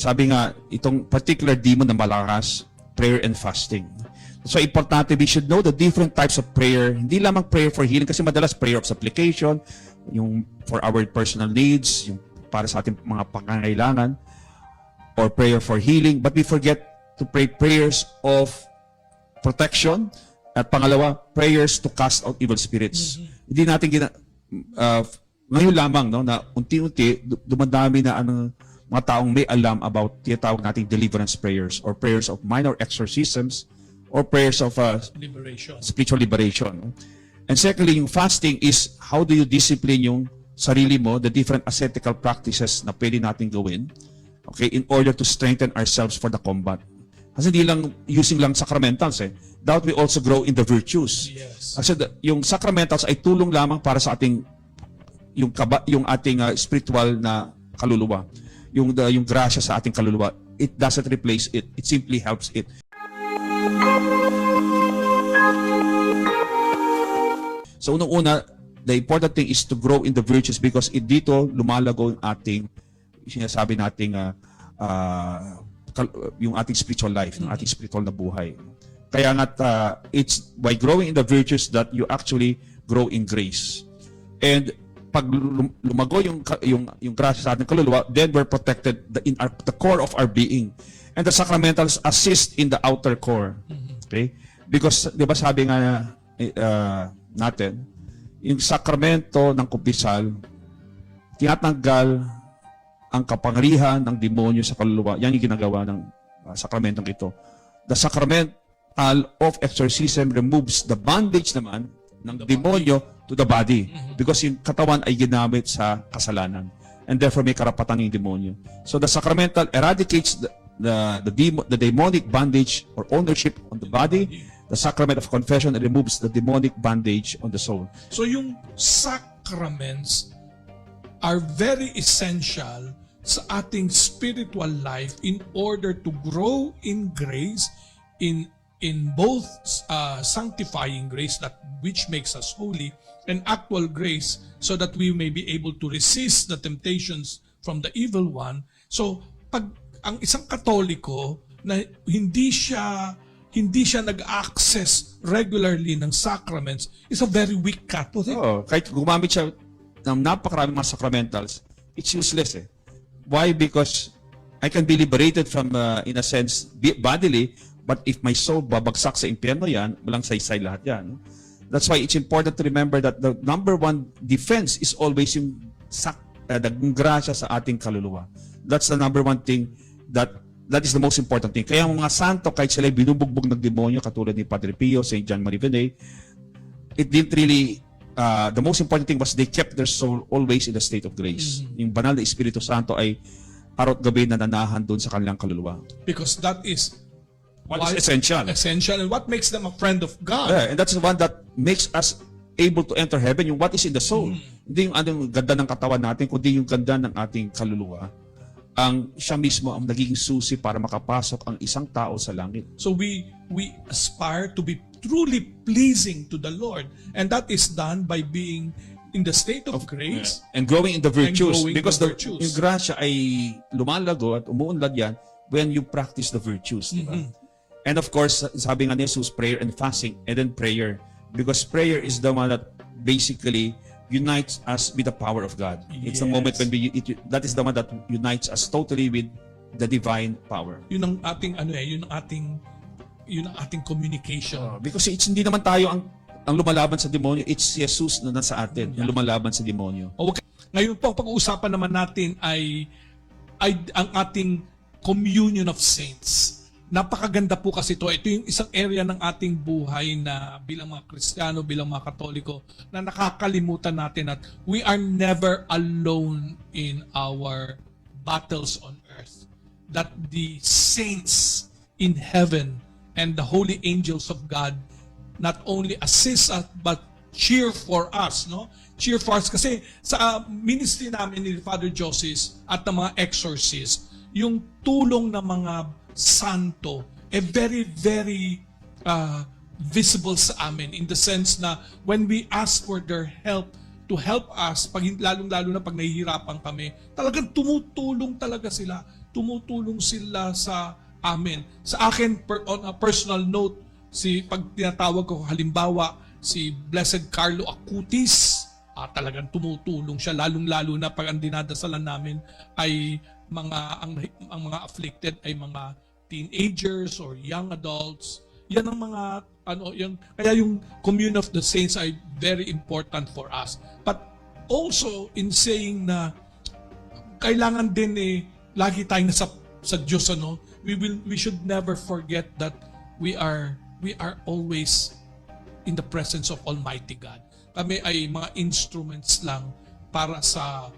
sabi nga, itong particular demon na malakas, prayer and fasting. So, importante, we should know the different types of prayer. Hindi lamang prayer for healing, kasi madalas prayer of supplication, yung for our personal needs, yung para sa ating mga pangangailangan, or prayer for healing. But we forget to pray prayers of protection, at pangalawa, prayers to cast out evil spirits. Hindi natin gina, uh, ngayon lamang no na unti-unti du- dumadami na ang mga taong may alam about tinatawag nating deliverance prayers or prayers of minor exorcisms or prayers of uh, Liberation. spiritual liberation. And secondly, yung fasting is how do you discipline yung sarili mo, the different ascetical practices na pwede natin gawin, okay, in order to strengthen ourselves for the combat. Kasi hindi lang using lang sacramentals eh. Doubt we also grow in the virtues. Yes. Kasi the- yung sacramentals ay tulong lamang para sa ating yung kaba, yung ating uh, spiritual na kaluluwa. Yung the, yung grasya sa ating kaluluwa. It doesn't replace it. It simply helps it. So unang-una, the important thing is to grow in the virtues because it dito lumalago yung ating sinasabi nating ah, kal- yung ating spiritual life, ng ating spiritual na buhay. Kaya nga ah, it's by growing in the virtues that you actually grow in grace. And pag lum- lumago yung yung yung grasya sa ating kaluluwa, then we're protected the, in our, the core of our being. And the sacramentals assist in the outer core. Okay? Because 'di ba sabi nga ah, natin, yung sakramento ng kumpisal, tinatanggal ang kapangyarihan ng demonyo sa kaluluwa. Yan yung ginagawa ng uh, sakramentong ito. The sacramental of exorcism removes the bondage naman ng demonyo to the body because yung katawan ay ginamit sa kasalanan and therefore may karapatan yung demonyo. So the sacramental eradicates the the the, demo, the demonic bondage or ownership on the body. The sacrament of confession removes the demonic bondage on the soul. So yung sacraments are very essential sa ating spiritual life in order to grow in grace in in both uh, sanctifying grace that which makes us holy and actual grace so that we may be able to resist the temptations from the evil one so pag ang isang katoliko na hindi siya hindi siya nag-access regularly ng sacraments is a very weak Catholic. Oo, kahit gumamit siya ng napakaraming mga sacramentals, it's useless eh. Why? Because I can be liberated from, uh, in a sense, bodily, but if my soul babagsak sa impyerno yan, walang saysay lahat yan. That's why it's important to remember that the number one defense is always yung sak, uh, grasya sa ating kaluluwa. That's the number one thing that that is the most important thing. Kaya ang mga santo, kahit sila binubugbog ng demonyo, katulad ni Padre Pio, St. John Marie Vianney, it didn't really uh, the most important thing was they kept their soul always in the state of grace. Yung banal na Espiritu Santo ay araw at gabi nananahan doon sa kanilang kaluluwa. because that is What is essential. essential and what makes them a friend of God. Yeah, and that's the one that makes us able to enter heaven, yung what is in the soul. Hindi yung anong ganda ng katawan natin, kundi yung ganda ng ating kaluluwa. Ang siya mismo ang nagiging susi para makapasok ang isang tao sa langit. So we we aspire to be truly pleasing to the Lord and that is done by being in the state of grace. And growing in the virtues. Because the the, virtues. yung grasya ay lumalago at umuunlad yan when you practice the virtues. di ba? And of course, sabi nga ni Jesus, prayer and fasting, and then prayer. Because prayer is the one that basically unites us with the power of God. It's the Yes. moment when we, it, that is the one that unites us totally with the divine power. Yun ang ating ano eh, yun ang ating yun ang ating communication. Because it's hindi naman tayo ang ang lumalaban sa demonyo, it's Jesus na nasa atin, yung lumalaban sa demonyo. O, wag- Ngayon po, ang pag-uusapan naman natin ay, ay ang ating communion of saints. Napakaganda po kasi ito. Ito yung isang area ng ating buhay na bilang mga Kristiyano, bilang mga Katoliko, na nakakalimutan natin at we are never alone in our battles on earth. That the saints in heaven and the holy angels of God not only assist us but cheer for us, no? Cheer for us kasi sa ministry namin ni Father Joseph at ng mga exorcists, yung tulong ng mga santo eh very very uh, visible sa amin in the sense na when we ask for their help to help us pag lalong-lalo na pag nahihirapan kami, talagang tumutulong talaga sila tumutulong sila sa amin. Sa akin, per, on a personal note, si pag tinatawag ko halimbawa si Blessed Carlo Acutis, ah, talagang tumutulong siya lalong-lalo na pag ang dinadasalan namin ay mga ang, ang mga afflicted ay mga teenagers or young adults. Yan ang mga ano yung kaya yung commune of the saints ay very important for us. But also in saying na kailangan din eh lagi tayong nasa sa Diyos ano we will we should never forget that we are we are always in the presence of Almighty God kami ay mga instruments lang para sa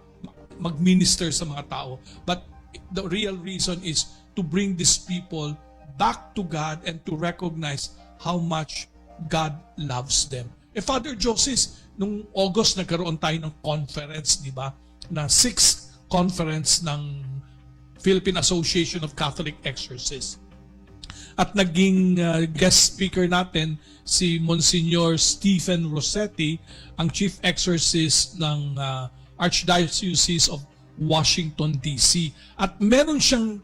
mag-minister sa mga tao but the real reason is to bring these people back to God and to recognize how much God loves them. Eh Father Joseph, nung August nagkaroon tayo ng conference, di ba? Na sixth conference ng Philippine Association of Catholic Exorcists. At naging uh, guest speaker natin si Monsignor Stephen Rossetti, ang chief exorcist ng uh, Archdiocese of Washington DC. At meron siyang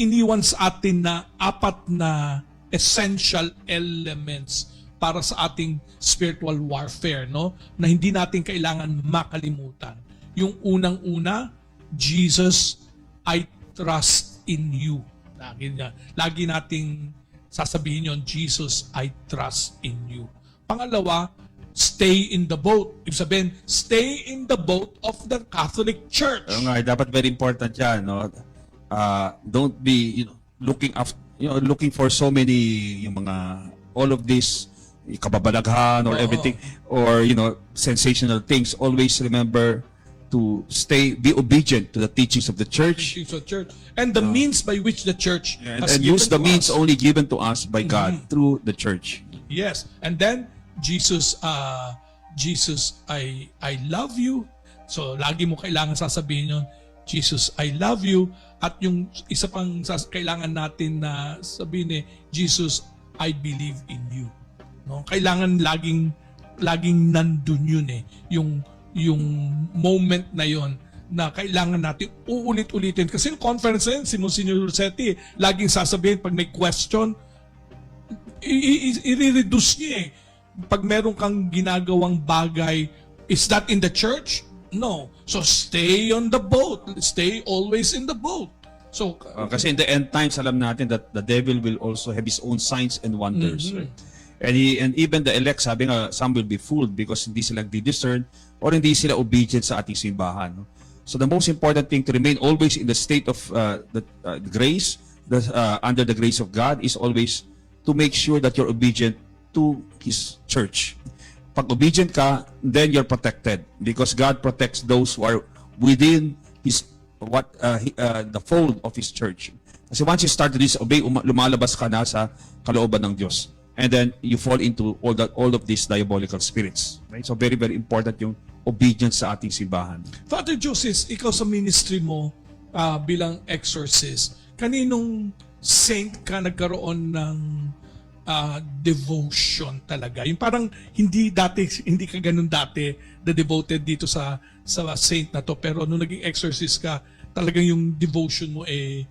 iniwan sa atin na apat na essential elements para sa ating spiritual warfare, no? Na hindi natin kailangan makalimutan. Yung unang-una, Jesus, I trust in you. Lagi, na, lagi nating sasabihin yon Jesus, I trust in you. Pangalawa, stay in the boat. Ibig sabihin, stay in the boat of the Catholic Church. Oo nga, dapat very important yan, no? Uh, don't be, you know, looking af you know, looking for so many yung mga all of this kababalaghan or Oo. everything or you know sensational things always remember to stay be obedient to the teachings of the church teachings of church and the means by which the church and, has and use given the to means us. only given to us by God through the church Yes. And then Jesus uh Jesus I I love you. So lagi mo kailangan sasabihin yon Jesus I love you at yung isa pang kailangan natin na sabihin eh Jesus I believe in you. No? Kailangan laging laging nandun yun eh yung yung moment na yon na kailangan natin uulit-ulitin kasi yung conference na yun si Monsignor Rossetti laging sasabihin pag may question i-reduce niya eh. Pag meron kang ginagawang bagay, is that in the church? No. So stay on the boat. Stay always in the boat. So, Uh, kasi in the end times alam natin that the devil will also have his own signs and wonders right? and he, and even the elect sabi nga some will be fooled because hindi sila discern or hindi sila obedient sa ating simbahan no? so the most important thing to remain always in the state of uh, the, uh, grace the, uh, under the grace of God is always to make sure that you're obedient to his church pag obedient ka, then you're protected because God protects those who are within his what uh, uh, the fold of his church. Kasi once you start to disobey, uma- lumalabas ka na sa kalooban ng Diyos. And then you fall into all that all of these diabolical spirits. Right? So very very important yung obedience sa ating simbahan. Father Joseph, ikaw sa ministry mo ah, bilang exorcist, kaninong saint ka nagkaroon ng ah, devotion talaga? Yung parang hindi dati, hindi ka ganun dati na devoted dito sa sa saint na to. Pero nung naging exorcist ka, talagang yung devotion mo eh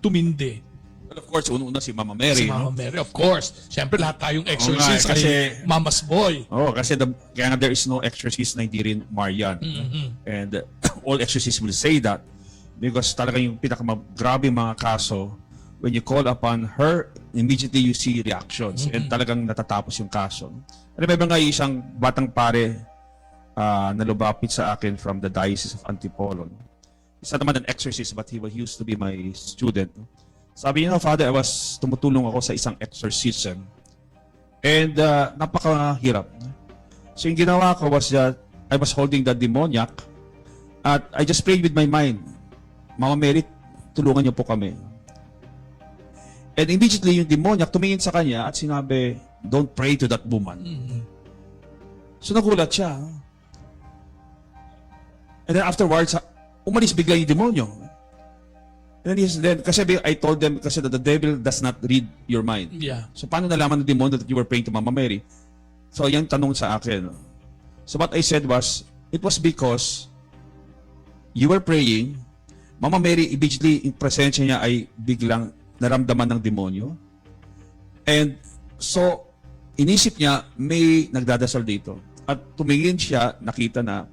tumindi. Well, of course, una-una si Mama Mary. Si Mama no? Mary, of course. Siyempre, lahat tayong exorcist Oo nga, kasi- ay Mama's boy. Oh, kasi the, kaya nga there is no exorcist na hindi rin Marian. Mm-hmm. And uh, all exorcists will say that because talaga yung pinakamagrabe mga kaso when you call upon her, immediately you see reactions and talagang natatapos yung kaso. Remember nga isang batang pare uh, na lumapit sa akin from the Diocese of Antipolo. Isa naman an exorcist but he was used to be my student. Sabi niya, Father, I was tumutulong ako sa isang exorcism. And uh, napakahirap. So yung ginawa ko was that I was holding the demoniac at I just prayed with my mind, Mama Mary, tulungan niyo po kami. And immediately yung demoniac tumingin sa kanya at sinabi, don't pray to that woman. So nagulat siya. And then afterwards, umalis bigla yung demonyo. And then, he- then kasi I told them kasi that the devil does not read your mind. Yeah. So paano nalaman ng demonyo that you were praying to Mama Mary? So yan tanong sa akin. So what I said was, it was because you were praying Mama Mary, immediately, yung presensya niya ay biglang naramdaman ng demonyo. And so, inisip niya, may nagdadasal dito. At tumingin siya, nakita na,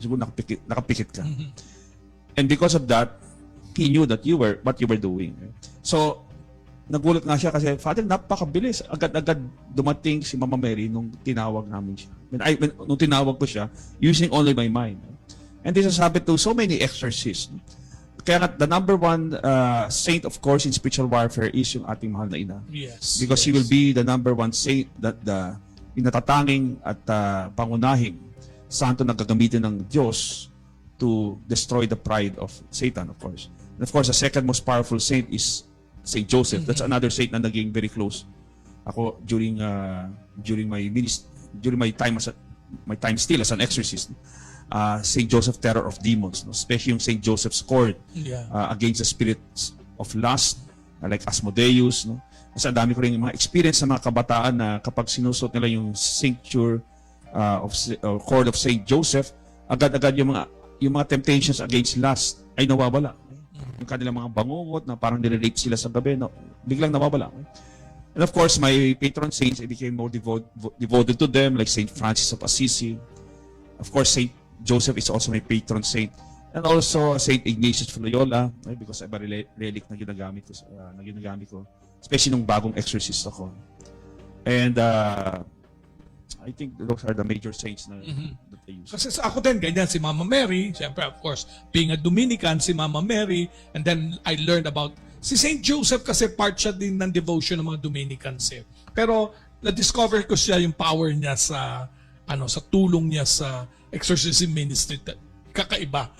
siguro nakapikit, nakapikit ka. And because of that, he knew that you were, what you were doing. So, nagulat nga siya kasi, Father, napakabilis. Agad-agad dumating si Mama Mary nung tinawag namin siya. When I, nung tinawag ko siya, using only my mind. And this has happened to so many exorcists. Kaya nga, the number one uh, saint, of course, in spiritual warfare is yung ating mahal na ina. Yes. Because yes. will be the number one saint that the yung natatanging at uh, pangunahing santo na gagamitin ng Diyos to destroy the pride of Satan, of course. And of course, the second most powerful saint is Saint Joseph. That's another saint na naging very close. Ako during uh, during my minist during my time as a, my time still as an exorcist, uh, Saint Joseph Terror of Demons, no? especially yung Saint Joseph's Cord Yeah. uh, against the spirits of lust, uh, like Asmodeus. No? Ang dami ko rin mga experience sa mga kabataan na kapag sinusot nila yung cincture uh, of Si- or cord of Saint Joseph, agad-agad yung mga yung mga temptations against lust ay nawawala. Yung kanilang mga bangungot na parang nire-rape sila sa gabi, no, biglang nawawala. And of course, my patron saints, I became more devoted, devoted to them, like Saint Francis of Assisi. Of course, Saint Joseph is also my patron saint. And also Saint Ignatius of Loyola, because I have a rel- relic na ginagamit ko, uh, na ginagamit ko. Especially nung bagong exorcist ako. And uh, I think those are the major saints na, that I use. Kasi sa ako din, ganyan si Mama Mary. Siyempre, of course, being a Dominican, si Mama Mary. And then I learned about si St. Joseph kasi part siya din ng devotion ng mga Dominicans eh. Pero na-discover ko siya yung power niya sa ano sa tulong niya sa exorcism ministry. Kakaiba.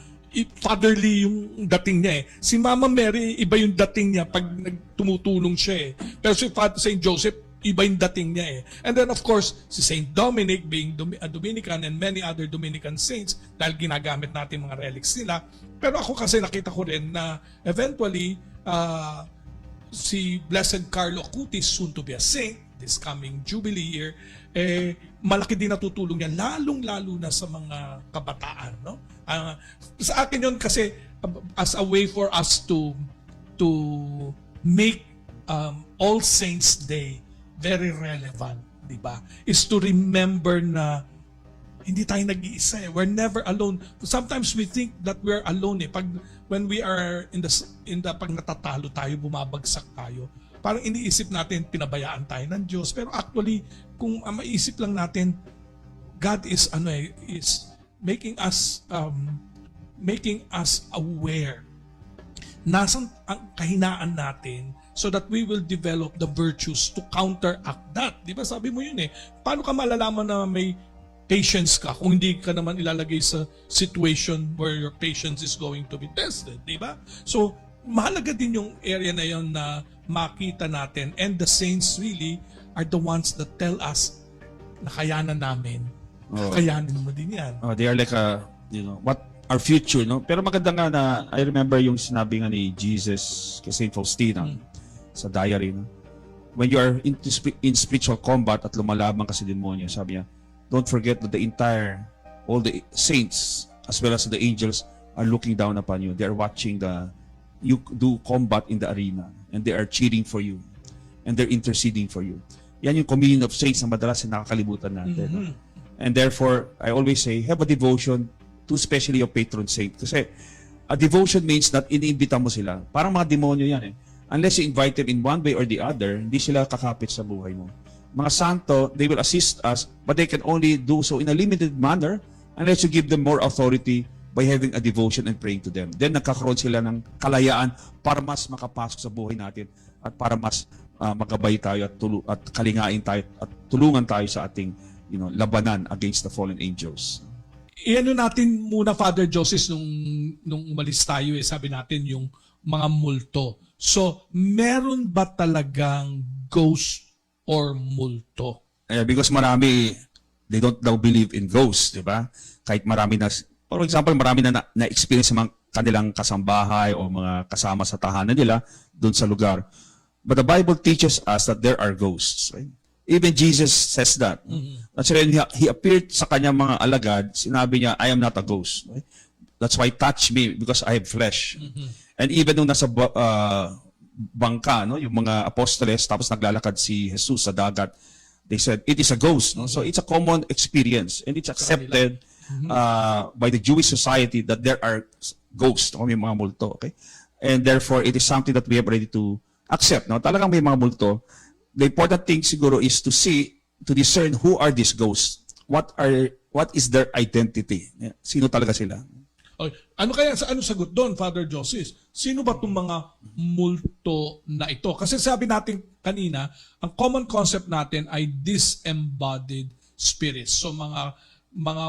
Fatherly yung dating niya eh. Si Mama Mary, iba yung dating niya pag nagtumutulong siya eh. Pero si Father St. Joseph, iba yung dating niya eh. And then of course, si Saint Dominic being a Dominican and many other Dominican saints dahil ginagamit natin mga relics nila. Pero ako kasi nakita ko rin na eventually uh, si Blessed Carlo Acutis, soon to be a saint, this coming Jubilee year, eh, malaki din natutulong niya, lalong-lalo na sa mga kabataan. No? Ah, sa akin yun kasi uh, as a way for us to to make um, All Saints Day very relevant, di ba? Is to remember na hindi tayo nag-iisa eh. We're never alone. Sometimes we think that we're alone eh. Pag when we are in the in the pag natatalo tayo, bumabagsak tayo. Parang iniisip natin pinabayaan tayo ng Diyos. Pero actually, kung uh, maisip lang natin God is ano eh, is making us um, making us aware nasan ang kahinaan natin so that we will develop the virtues to counteract that. Di ba sabi mo yun eh. Paano ka malalaman na may patience ka kung hindi ka naman ilalagay sa situation where your patience is going to be tested, di ba? So, mahalaga din yung area na yon na makita natin and the saints really are the ones that tell us na kayanan namin. Oo. Kayanin mo din yan. Oh, they are like a, you know, what our future, no? Pero maganda nga na, I remember yung sinabi nga ni Jesus kay Saint Faustina sa diary, no? When you are spi- in spiritual combat at lumalaban ka sa demonyo, sabi niya, don't forget that the entire, all the saints, as well as the angels, are looking down upon you. They are watching the, you do combat in the arena, and they are cheering for you, and they're interceding for you. Yan yung communion of saints na madalas na nakakalimutan natin. no? And therefore, I always say, have a devotion to especially your patron saint. Kasi a devotion means that iniimbita mo sila. Parang mga demonyo yan eh. Unless you invite them in one way or the other, hindi sila kakapit sa buhay mo. Mga santo, they will assist us, but they can only do so in a limited manner unless you give them more authority by having a devotion and praying to them. Then nagkakaroon sila ng kalayaan para mas makapasok sa buhay natin at para mas ah, magabay tayo at, tulu- at kalingain tayo at tulungan tayo sa ating you know, labanan against the fallen angels. Iano natin muna Father Joseph nung nung umalis tayo eh sabi natin yung mga multo. So, meron ba talagang ghost or multo? Eh, because marami, they don't now believe in ghosts, di ba? Kahit marami na, for example, marami na na- na-experience sa mga kanilang kasambahay o mga kasama sa tahanan nila doon sa lugar. But the Bible teaches us that there are ghosts. Right? Even Jesus says that. That's why when he, he appeared sa kanyang mga alagad, sinabi niya, I am not a ghost. Right? That's why touch me because I have flesh. And even nung nasa uh, bangka, no, yung mga apostoles, tapos naglalakad si Jesus sa dagat, they said, it is a ghost. No? So it's a common experience and it's accepted uh, by the Jewish society that there are ghosts, no? may mga multo. Okay? And therefore, it is something that we have ready to accept. No? Talagang may mga multo. The important thing siguro is to see, to discern who are these ghosts. What are what is their identity? Sino talaga sila? Okay. Ano kaya sa ano sagot doon, Father Joseph? Sino ba itong mga multo na ito? Kasi sabi natin kanina, ang common concept natin ay disembodied spirits. So mga mga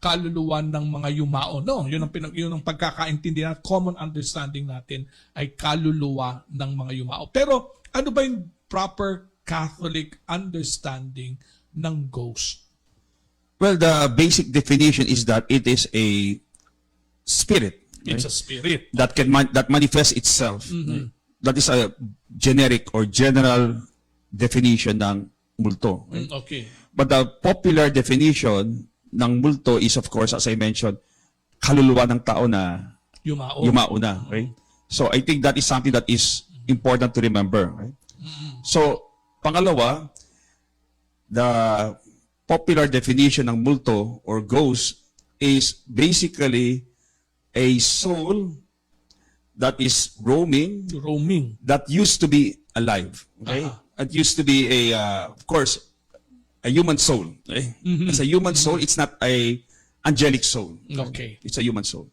kaluluwa ng mga yumao. No, yun ang pinag yun ang pagkakaintindi natin, common understanding natin ay kaluluwa ng mga yumao. Pero ano ba yung proper Catholic understanding ng ghost? Well, the basic definition is that it is a spirit It's a spirit. that can man- that manifests itself. That is a generic or general definition ng multo. Mm, Okay. But the popular definition ng multo is of course as I mentioned kaluluwa ng tao na Yumao. yumao na, right? So I think that is something that is important to remember, right? So pangalawa, the popular definition ng multo or ghost is basically a soul that is roaming roaming. that used to be alive. Okay, Aha. it used to be a, uh, of course, a human soul. Okay? It's a human soul. It's not a angelic soul. Okay. It's a human soul.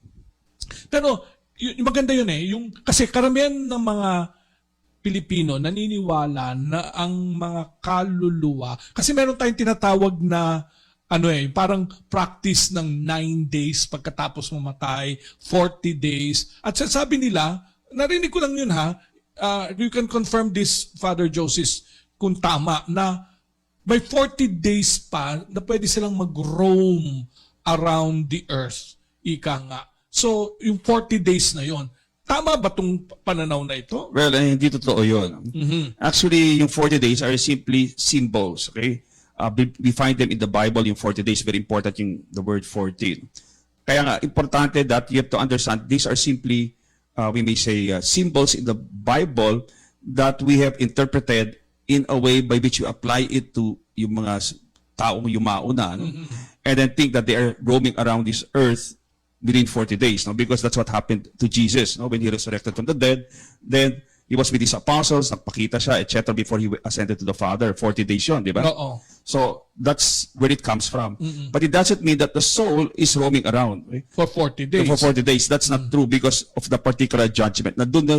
Pero y- maganda yun eh, yung kasi karamihan ng mga Pilipino naniniwala na ang mga kaluluwa kasi meron tayong tinatawag na ano eh, parang practice ng 9 days pagkatapos mamatay, 40 days. At sasabi nila, narinig ko lang yun ha, uh, you can confirm this, Father Joseph, kung tama, na by 40 days pa na pwede silang mag-roam around the earth. Ika nga. So, yung 40 days na yon Tama ba tong pananaw na ito? Well, eh, hindi totoo yun. Actually, yung 40 days are simply symbols, okay? Uh, we, we find them in the Bible, yung 40 days, very important yung the word 14. Kaya nga, importante that you have to understand, these are simply, uh, we may say, uh, symbols in the Bible that we have interpreted in a way by which you apply it to yung mga taong yumao na, no? and then think that they are roaming around this earth within 40 days, no? Because that's what happened to Jesus, no? When he resurrected from the dead, then he was with his apostles, nagpakita siya, etc. before he ascended to the Father. 40 days yun, di ba? Oo. So, that's where it comes from. But it doesn't mean that the soul is roaming around. eh? For 40 days. For 40 days. That's not true because of the particular judgment. Na doon na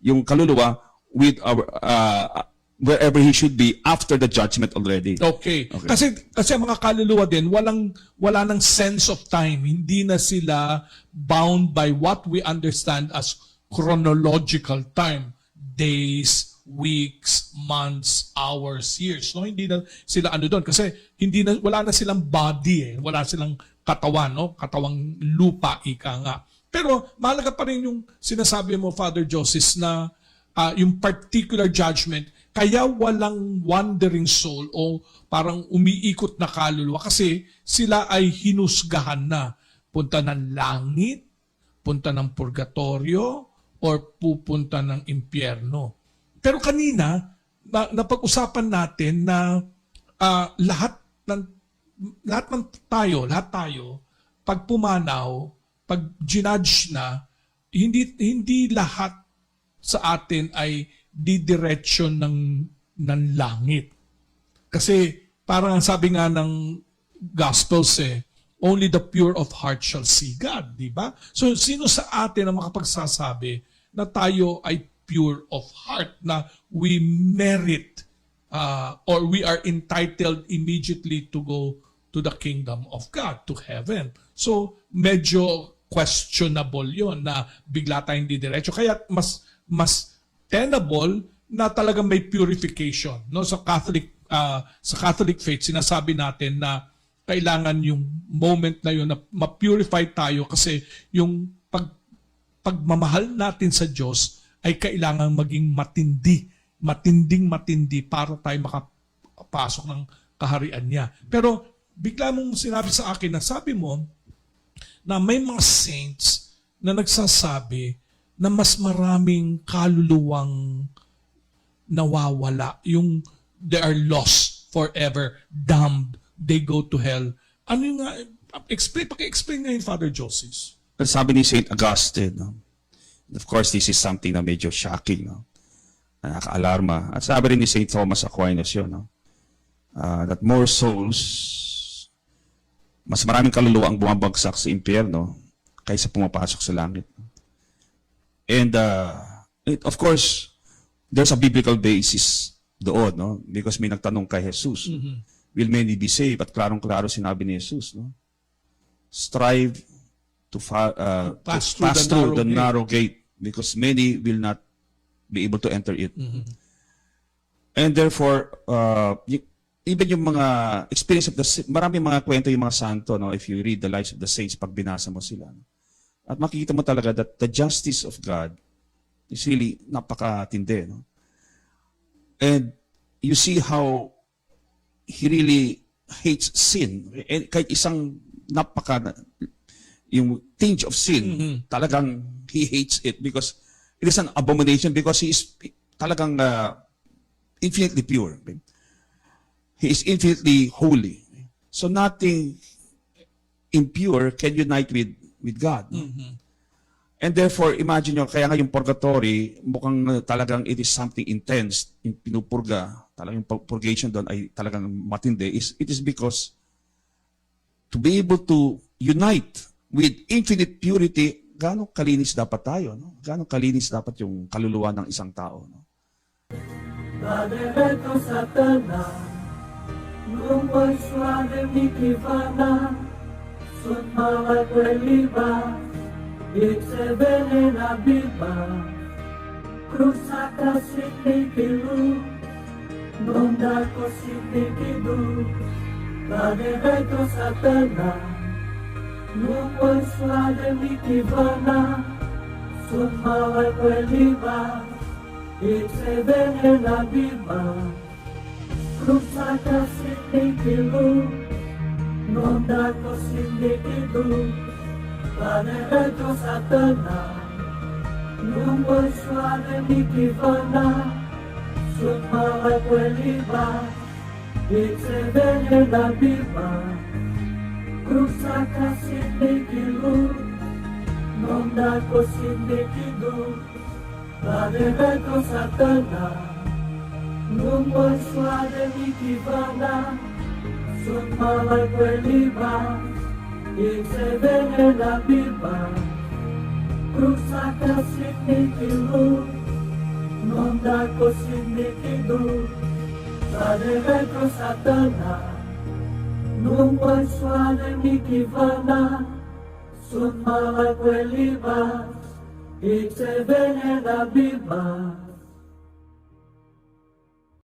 yung kaluluwa with our, uh, wherever he should be after the judgment already. Okay. Kasi kasi ang mga kaluluwa din walang wala nang sense of time. Hindi na sila bound by what we understand as chronological time. Days, weeks, months, hours, years. No, hindi na sila ano doon kasi hindi na wala na silang body eh. Wala silang katawan, no? Katawang lupa ika nga. Pero mahalaga pa rin yung sinasabi mo Father Joseph na ah, yung particular judgment, kaya walang wandering soul o parang umiikot na kaluluwa kasi sila ay hinusgahan na. Punta ng langit, punta ng purgatorio, or pupunta ng impyerno. Pero kanina, na, napag-usapan natin na ah, lahat ng lahat ng tayo, lahat tayo, pag pumanaw, pag ginudge na, hindi hindi lahat sa atin ay didiretsyo ng ng langit. Kasi parang ang sabi nga ng Gospels eh, only the pure of heart shall see God, di ba? So sino sa atin ang makapagsasabi na tayo ay pure of heart, na we merit uh, or we are entitled immediately to go to the kingdom of God, to heaven. So, medyo questionable yon na bigla tayong didiretso. Kaya mas mas tenable na talagang may purification. No sa Catholic uh, sa Catholic faith sinasabi natin na kailangan yung moment na yun na ma-purify tayo kasi yung pag pagmamahal natin sa Diyos ay kailangan maging matindi, matinding matindi para tayo makapasok ng kaharian niya. Pero bigla mong sinabi sa akin na sabi mo, na may mga saints na nagsasabi na mas maraming kaluluwang nawawala. Yung they are lost forever, damned, they go to hell. Ano yung nga, explain, paki-explain ngayon, Father Joseph. Pero sabi ni St. Augustine, no? Of course, this is something na medyo shocking, no? na nakaka-alarma. At sabi rin ni St. Thomas Aquinas yun, no? Ah, that more souls, mas maraming kaluluwa ang bumabagsak sa impyerno kaysa pumapasok sa langit. And uh, it, of course, there's a biblical basis doon, no? Because may nagtanong kay Jesus, will many be saved? At klarong-klaro sinabi ni Jesus, no? Strive to, fa- uh, to Pass pass, through the through, narrow the narrow gate because many will not be able to enter it. Mm-hmm. And therefore, uh, even yung mga experience of the marami mga kwento yung mga santo, no? If you read the lives of the saints, pag binasa mo sila. no? At makikita mo talaga that the justice of God is really napakatindi, no? And you see how he really hates sin. And kahit isang napaka yung tinge of sin, talagang he hates it because it is an abomination because he is talagang uh, infinitely pure. He is infinitely holy. So nothing impure can unite with with God. no? And therefore, imagine nyo, kaya nga yung purgatory, mukhang uh, talagang it is something intense, yung pinupurga, talagang yung pur- purgation doon ay talagang matindi, is, it is because to be able to unite with infinite purity, gaano kalinis dapat tayo, no? Gaano kalinis dapat yung kaluluwa ng isang tao, no? Maneretto Satana, lumay suave mi kivana, sumaba cueliva, ipse venena viva, cruzata sitikilu, nondako sitikidu, vade vetro satana, nupoi suade mitivana, sumaba cueliva, ipse venena viva, cruzata sitikilu, non dal possibile che tu Paneretto Satana. Non vuoi suare di Kivana Sommava quelli va Dice bene la Biba Cruza casi di Kilu Non dal possibile che tu Paneretto Satana. Non vuoi suare di Kivana Suma sumabay palibang Ibseben and abibang Krusaka sinikilu Nondako sinikidu Sarebe krusatana Numpay suane mikivana Sumabay palibang Ibseben and abibang